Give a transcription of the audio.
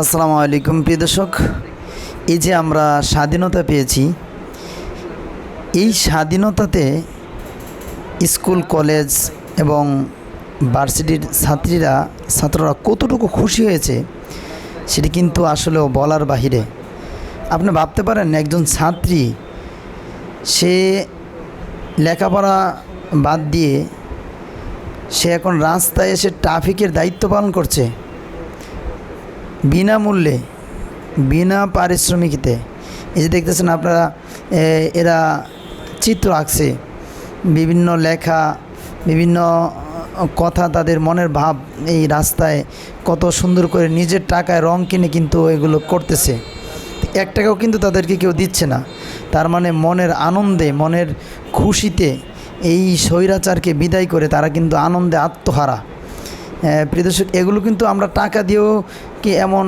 আসসালামু আলাইকুম, প্রিয় দর্শক। এই যে আমরা স্বাধীনতা পেয়েছি, এই স্বাধীনতাতে স্কুল, কলেজ এবং ভার্সিটির ছাত্রীরা, ছাত্ররা কতটুকু খুশি হয়েছে, সেটি কিন্তু আসলেও বলার বাহিরে। আপনি ভাবতে পারেন, একজন ছাত্রী, সে লেখাপড়া বাদ দিয়ে সে এখন রাস্তায় এসে ট্রাফিকের দায়িত্ব পালন করছে। বিনামূল্যে, বিনা পারিশ্রমিকতে। এই যে দেখতেছেন আপনারা এরা চিত্র আঁকছে। বিভিন্ন লেখা, বিভিন্ন কথা তাদের মনের ভাব এই রাস্তায় কত সুন্দর করে নিজের টাকায় রং কিনে কিন্তু এগুলো করতেছে। এক টাকাও কিন্তু তাদেরকে কেউ দিচ্ছে না। তার মানে মনের আনন্দে, মনের খুশিতে এই স্বৈরাচারকে বিদায় করে তারা কিন্তু আনন্দে আত্মহারা। প্রিয় দর্শক এগুলো কিন্তু আমরা টাকা দিয়েও কি এমন